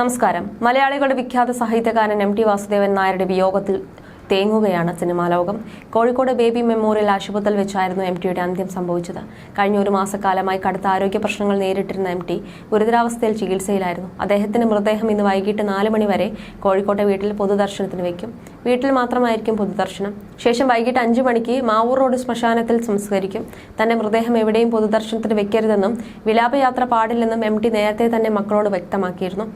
നമസ്കാരം. മലയാളികളുടെ വിഖ്യാത സാഹിത്യകാരൻ എം ടി വാസുദേവൻ നായരുടെ വിയോഗത്തിൽ തേങ്ങുകയാണ് സിനിമാ ലോകം. കോഴിക്കോട് ബേബി മെമ്മോറിയൽ ആശുപത്രിയിൽ വെച്ചായിരുന്നു എം ടിയുടെ അന്ത്യം സംഭവിച്ചത്. കഴിഞ്ഞ ഒരു മാസക്കാലമായി കടുത്ത ആരോഗ്യ പ്രശ്നങ്ങൾ നേരിട്ടിരുന്ന എം ടി ഗുരുതരാവസ്ഥയിൽ ചികിത്സയിലായിരുന്നു. അദ്ദേഹത്തിന്റെ മൃതദേഹം ഇന്ന് വൈകിട്ട് നാല് മണിവരെ കോഴിക്കോട്ടെ വീട്ടിൽ പൊതുദർശനത്തിന് വയ്ക്കും വീട്ടിൽ മാത്രമായിരിക്കും പൊതുദർശനം. ശേഷം വൈകിട്ട് അഞ്ചു മണിക്ക് മാവൂർ റോഡ് ശ്മശാനത്തിൽ സംസ്കരിക്കും. തന്റെ മൃതദേഹം എവിടെയും പൊതുദർശനത്തിന് വെക്കരുതെന്നും വിലാപയാത്ര പാടില്ലെന്നും എം ടി നേരത്തെ തന്നെ മക്കളോട് വ്യക്തമാക്കിയിരുന്നു.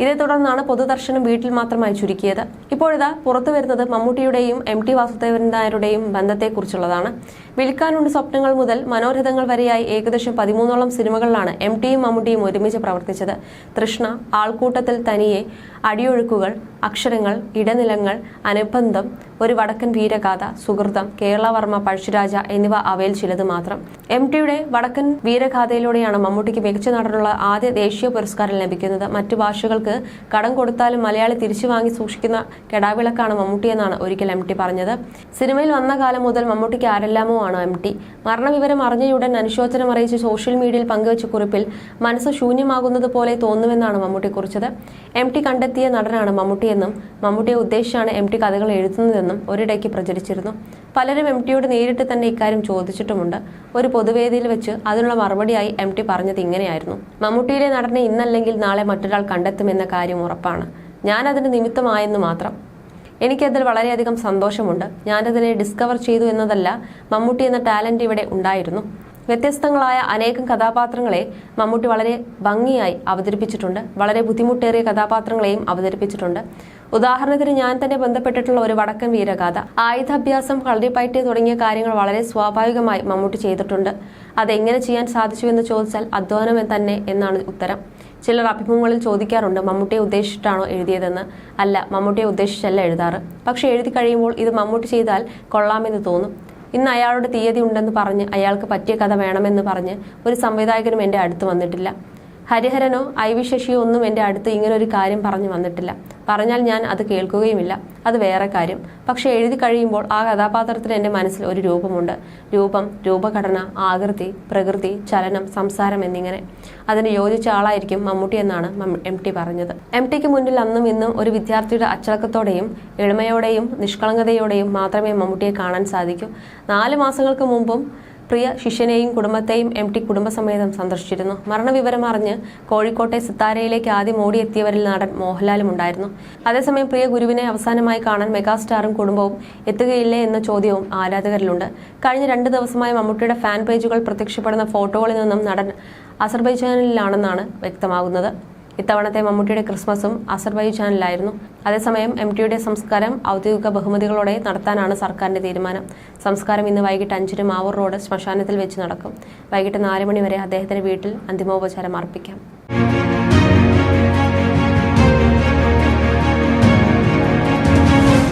ഇതേ തുടർന്നാണ് പൊതുദർശനം വീട്ടിൽ മാത്രമായി ചുരുക്കിയത്. ഇപ്പോഴിതാ പുറത്തു വരുന്നത് മമ്മൂട്ടിയുടെയും എം ടി വാസുദേവൻ നായരുടെയും ബന്ധത്തെക്കുറിച്ചുള്ളതാണ്. വിൽക്കാനുണ്ട് സ്വപ്നങ്ങൾ മുതൽ മനോരഥങ്ങൾ വരെയായി ഏകദേശം പതിമൂന്നോളം സിനിമകളിലാണ് എം ടിയും മമ്മൂട്ടിയും ഒരുമിച്ച് പ്രവർത്തിച്ചത്. തൃഷ്ണ ആൾക്കൂട്ടത്തിൽ തനിയെ അടിയൊഴുക്കുകൾ അക്ഷരങ്ങൾ ഇടനിലങ്ങൾ അനുബന്ധം ഒരു വടക്കൻ വീരഗാഥ സുഹൃതം കേരളവർമ്മ പഴശ്ശിരാജ എന്നിവ അവയിൽ ചിലത് മാത്രം. എം ടിയുടെ വടക്കൻ വീരഗാഥയിലൂടെയാണ് മമ്മൂട്ടിക്ക് മികച്ച നടനുള്ള ആദ്യ ദേശീയ പുരസ്കാരം ലഭിക്കുന്നത്. മറ്റു ഭാഷകൾക്ക് കടം കൊടുത്താലും മലയാളി തിരിച്ചു വാങ്ങി സൂക്ഷിക്കുന്ന കെടാവിളക്കാണ് മമ്മൂട്ടി എന്നാണ് ഒരിക്കൽ എം ടി പറഞ്ഞത്. സിനിമയിൽ വന്ന കാലം മുതൽ മമ്മൂട്ടിക്ക് ആരെല്ലാമോ ആണ് എം ടി. മരണവിവരം അറിഞ്ഞയുടൻ അനുശോചനം അറിയിച്ച് സോഷ്യൽ മീഡിയയിൽ പങ്കുവച്ച കുറിപ്പിൽ മനസ്സ് ശൂന്യമാകുന്നത് പോലെ തോന്നുമെന്നാണ് മമ്മൂട്ടി കുറിച്ചത്. എം ടി കണ്ടെത്തിയ നടനാണ് മമ്മൂട്ടിയെന്നും മമ്മൂട്ടിയെ ഉദ്ദേശിച്ചാണ് എം ടി കഥകൾ എഴുതുന്നതെന്നും ഒരിടയ്ക്ക് പ്രചരിച്ചിരുന്നു. പലരും എം ടിയോട് നേരിട്ട് തന്നെ ഇക്കാര്യം ചോദിച്ചിട്ടുമുണ്ട്. ഒരു പൊതുവേദിയിൽ വെച്ച് അതിനുള്ള മറുപടിയായി എം ടി പറഞ്ഞത് ഇങ്ങനെയായിരുന്നു. മമ്മൂട്ടിയിലെ നടനെ ഇന്നല്ലെങ്കിൽ നാളെ മറ്റൊരാൾ കണ്ടെത്തുമെന്ന കാര്യം ഉറപ്പാണ്. ഞാനതിന് നിമിത്തമായെന്ന് മാത്രം. എനിക്കതിൽ വളരെയധികം സന്തോഷമുണ്ട്. ഞാനതിനെ ഡിസ്കവർ ചെയ്തു എന്നതല്ല മമ്മൂട്ടി എന്ന ടാലന്റ് ഇവിടെ ഉണ്ടായിരുന്നു. വ്യത്യസ്തങ്ങളായ അനേകം കഥാപാത്രങ്ങളെ മമ്മൂട്ടി വളരെ ഭംഗിയായി അവതരിപ്പിച്ചിട്ടുണ്ട്. വളരെ ബുദ്ധിമുട്ടേറിയ കഥാപാത്രങ്ങളെയും അവതരിപ്പിച്ചിട്ടുണ്ട്. ഉദാഹരണത്തിന് ഞാൻ തന്നെ ബന്ധപ്പെട്ടിട്ടുള്ള ഒരു വടക്കൻ വീരഗാഥ. ആയുധാഭ്യാസം കളരിപ്പയറ്റ് തുടങ്ങിയ കാര്യങ്ങൾ വളരെ സ്വാഭാവികമായി മമ്മൂട്ടി ചെയ്തിട്ടുണ്ട്. അതെങ്ങനെ ചെയ്യാൻ സാധിച്ചു എന്ന് ചോദിച്ചാൽ അധ്വാനം തന്നെ എന്നാണ് ഉത്തരം. ചിലർ അഭിമുഖങ്ങളിൽ ചോദിക്കാറുണ്ട് മമ്മൂട്ടിയെ ഉദ്ദേശിച്ചിട്ടാണോ എഴുതിയതെന്ന്. അല്ല മമ്മൂട്ടിയെ ഉദ്ദേശിച്ചല്ല എഴുതാറ്. പക്ഷെ എഴുതി കഴിയുമ്പോൾ ഇത് മമ്മൂട്ടി ചെയ്താൽ കൊള്ളാമെന്ന് തോന്നും. ഇന്ന് അയാളുടെ തീയതി ഉണ്ടെന്ന് പറഞ്ഞ് അയാൾക്ക് പറ്റിയ കഥ വേണമെന്ന് പറഞ്ഞ് ഒരു സംവിധായകനും എന്റെ അടുത്ത് വന്നിട്ടില്ല. ഹരിഹരനോ ഐ വി ശശിയോ ഒന്നും എന്റെ അടുത്ത് ഇങ്ങനെ ഒരു കാര്യം പറഞ്ഞു വന്നിട്ടില്ല. പറഞ്ഞാൽ ഞാൻ അത് കേൾക്കുകയുമില്ല. അത് വേറെ കാര്യം. പക്ഷെ എഴുതി കഴിയുമ്പോൾ ആ കഥാപാത്രത്തിന് എന്റെ മനസ്സിൽ ഒരു രൂപമുണ്ട്. രൂപം രൂപഘടന ആകൃതി പ്രകൃതി ചലനം സംസാരം എന്നിങ്ങനെ. അതിന് യോജിച്ച ആളായിരിക്കും മമ്മൂട്ടി എന്നാണ് എം ടി പറഞ്ഞത്. എം ടിക്ക് മുന്നിൽ അന്നും ഇന്നും ഒരു വിദ്യാർത്ഥിയുടെ അച്ചടക്കത്തോടെയും എളിമയോടെയും നിഷ്കളങ്കതയോടെയും മാത്രമേ മമ്മൂട്ടിയെ കാണാൻ സാധിക്കൂ. നാല് മാസങ്ങൾക്ക് മുമ്പും പ്രിയ ശിഷ്യനെയും കുടുംബത്തെയും എം ടി കുടുംബസമേതം സന്ദർശിച്ചിരുന്നു. മരണവിവരം അറിഞ്ഞ് കോഴിക്കോട്ടെ സിത്താരയിലേക്ക് ആദ്യം ഓടിയെത്തിയവരിൽ നടൻ മോഹൻലാലും ഉണ്ടായിരുന്നു. അതേസമയം പ്രിയ ഗുരുവിനെ അവസാനമായി കാണാൻ മെഗാസ്റ്റാറും കുടുംബവും എത്തുകയില്ലേ എന്ന ചോദ്യവും ആരാധകരിലുണ്ട്. കഴിഞ്ഞ രണ്ട് ദിവസമായി മമ്മൂട്ടിയുടെ ഫാൻ പേജുകൾ പ്രത്യക്ഷപ്പെടുന്ന ഫോട്ടോകളിൽ നിന്നും നടൻ അസർബൈജാനിലാണെന്നാണ് വ്യക്തമാകുന്നത്. ഇത്തവണത്തെ മമ്മൂട്ടിയുടെ ക്രിസ്മസും അസർബൈജാനിലായിരുന്നു അതേസമയം എം ടിയുടെ സംസ്കാരം ഔദ്യോഗിക ബഹുമതികളോടെ നടത്താനാണ് സർക്കാരിന്റെ തീരുമാനം. സംസ്കാരം ഇന്ന് വൈകിട്ട് അഞ്ചിന് മാവൂർ റോഡ് ശ്മശാനത്തിൽ വെച്ച് നടക്കും. വൈകിട്ട് നാല് മണി വരെ അദ്ദേഹത്തിന്റെ വീട്ടിൽ അന്തിമോപചാരം അർപ്പിക്കാം.